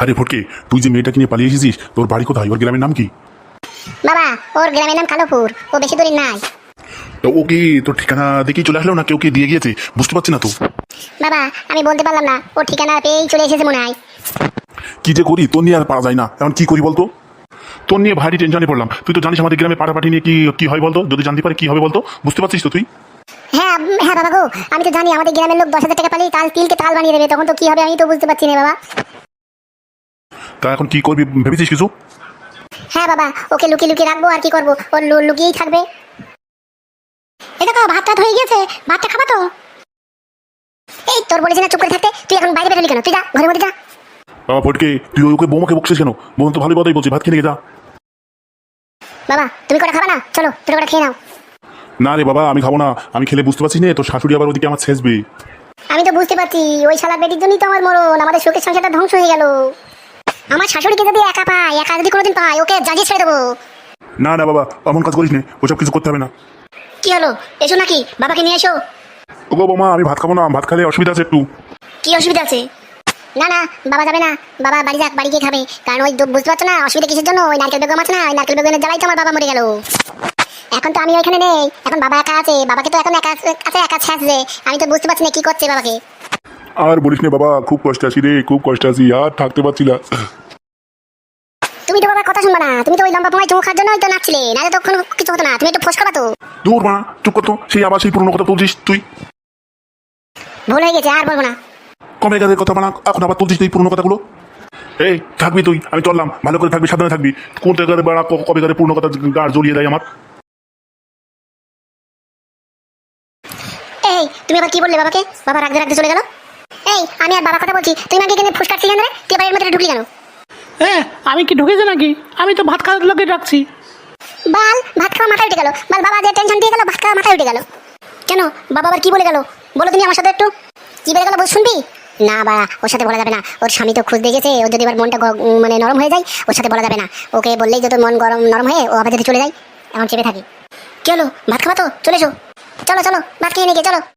আরে ফটকে তুই যে মেয়েটাকে নিয়ে পালিয়ে এসেছিস তোর বাড়ি কোথায়? ওর গ্রামের নাম কি? বাবা ওর গ্রামের নাম কালোপুর ও বেশি দূরের নাই। তো ও কি তোর ঠিকানা দেখেই চলে আসলো না কেউ কি দিয়ে গিয়েছে? বুঝতে পারছি না তো। বাবা আমি বলতে পারলাম না ওর ঠিকানা পেয়েই চলে এসেছে মনে হয়। কি যে করি তোর নিয়ে আর পারা যায় না। এখন কি করি বলতো? তোর নিয়ে ভারী টেনশনে পড়লাম। তুই তো জানিস আমাদের গ্রামে পাটাপাটি নিয়ে কি কি হয় বলতো? যদি জানতে পারে কি হবে বলতো? বুঝতে পারছিস তো তুই? হ্যাঁ হ্যাঁ বাবা গো আমি তো জানি আমাদের গ্রামের লোক দশ হাজার টাকা পালিয়ে তাল তিলকে তাল বানিয়ে দেবে। তখন তো কি হবে আমি তো বুঝতে পারছি না বাবা। তা এখন কি করবি ভেবেছিস কিছু? হ্যাঁ বাবা ওকে লুকিয়ে লুকিয়ে রাখব আর কি করব? ও লু- লুকিয়েই থাকবে। এটা তো ভাত টাত হয়ে গেছে ভাতটা খাবা তো? এই তোর বলেছি না চুপ করে থাকতে? তুই এখন বাইরে বেরোলি কেন? তুই যা ঘরের মধ্যে যা। বাবা ফটকে তুই ওকে বৌমাকে বকছিস কেন? বোন তো ভালোই কথাই বলছি ভাত খেয়ে নিয়ে যা। বাবা তুমি কটা খাবা না? চলো তুমি কটা খেয়ে নাও। না রে বাবা আমি খাব না। আমি খেলে বুঝতে পারছিস না তোর শাশুড়ি আবার ওদিকে আমার ছেঁচবে। আমি তো বুঝতে পারছি ওই শালা বেটির জন্যই তো আমার মরণ আমাদের সুখের সংসারটা ধ্বংস হয়ে গেল। আমার শাশুড়িকে যদি একা পাই একা যদি কোনোদিন পাই ওকে জাজিয়ে ছেড়ে দেবো। না না বাবা এমন কাজ করিস না ওসব কিছু করতে হবে না। কি হলো? এসো নাকি? বাবাকে নিয়ে এসো। ও গো বৌমা আমি ভাত খাব না ভাত খেলে অসুবিধা আছে একটু। কি অসুবিধা আছে? না না বাবা যাবে না। বাবা বাড়ি যাক বাড়ি গিয়ে খাবে। কারণ ওই বুঝতে পারছ না অসুবিধা কিসের জন্য? ওই নারকেল বেগম আছে না ওই নারকেল বেগমের জ্বালাই তো আমার বাবা মরে গেল। এখন তো আমি ওইখানে নেই। এখন বাবা একা আছে বাবাকে তো এখন একা আছে একা ছাঁচছে আমি তো বুঝতে পারছি না কি করছে বাবাকে। আর বলিস না বাবা খুব কষ্ট আছি রে খুব কষ্ট আছি আর থাকতে পারছি না। তুমি তো বাবার কথা শুনবা না তুমি তো ওই লম্বা পোঙায় চুমু খাওয়ার জন্যই তো নাচছিলে নাহলে তখন কিছু হতো না তুমি একটু ফসকাবা তো। দূর মা চুপ করতো সেই আবার সেই পুরনো কথা তুলছিস তুই। ভুল হয়ে গেছে আর বলব না। কমে গেছে কথা বানা এখন আবার তুলছিস তুই পুরনো কথাগুলো? এই থাকবি তুই আমি চললাম ভালো করে থাকবি সাবধানে থাকবি। কোন জায়গায় বেড়া কবে করে পুরনো কথা গাড় জড়িয়ে দেয় আমার। এই তুমি আবার কি বললে বাবাকে? বাবা রাখতে রাখতে চলে গেল? এই আমি আর বাবার কথা বলছি। তুই আমাকে এখানে ফুসকাচ্ছিস কেন রে? তুই বাড়ির মধ্যে ঢুকলি কেন? হ্যাঁ আমি কি ঢুকেছি নাকি? আমি তো ভাত খাওয়ার লোকে রাখছি বাল ভাত খাওয়া মাথায় উঠে গেল। বাল বাবা যে টেনশন দিয়ে গেল ভাত খাওয়া মাথায় উঠে গেল। কেন? বাবা আবার কি বলে গেল? বলো তুমি আমার সাথে একটু। কি বলে গেল বল শুনবি? না বা ওর সাথে বলা যাবে না। ওর স্বামী তো খুঁজতে গেছে ও যদি এবার মনটা মানে নরম হয়ে যায় ওর সাথে বলা যাবে না। ওকে বললেই যত মন গরম নরম হয়ে ও আবার যদি চলে যায় এখন চেপে থাকি। কি হলো ভাত খাওয়া তো চলে এসো। চলো চলো ভাত খেয়ে নিয়ে চলো।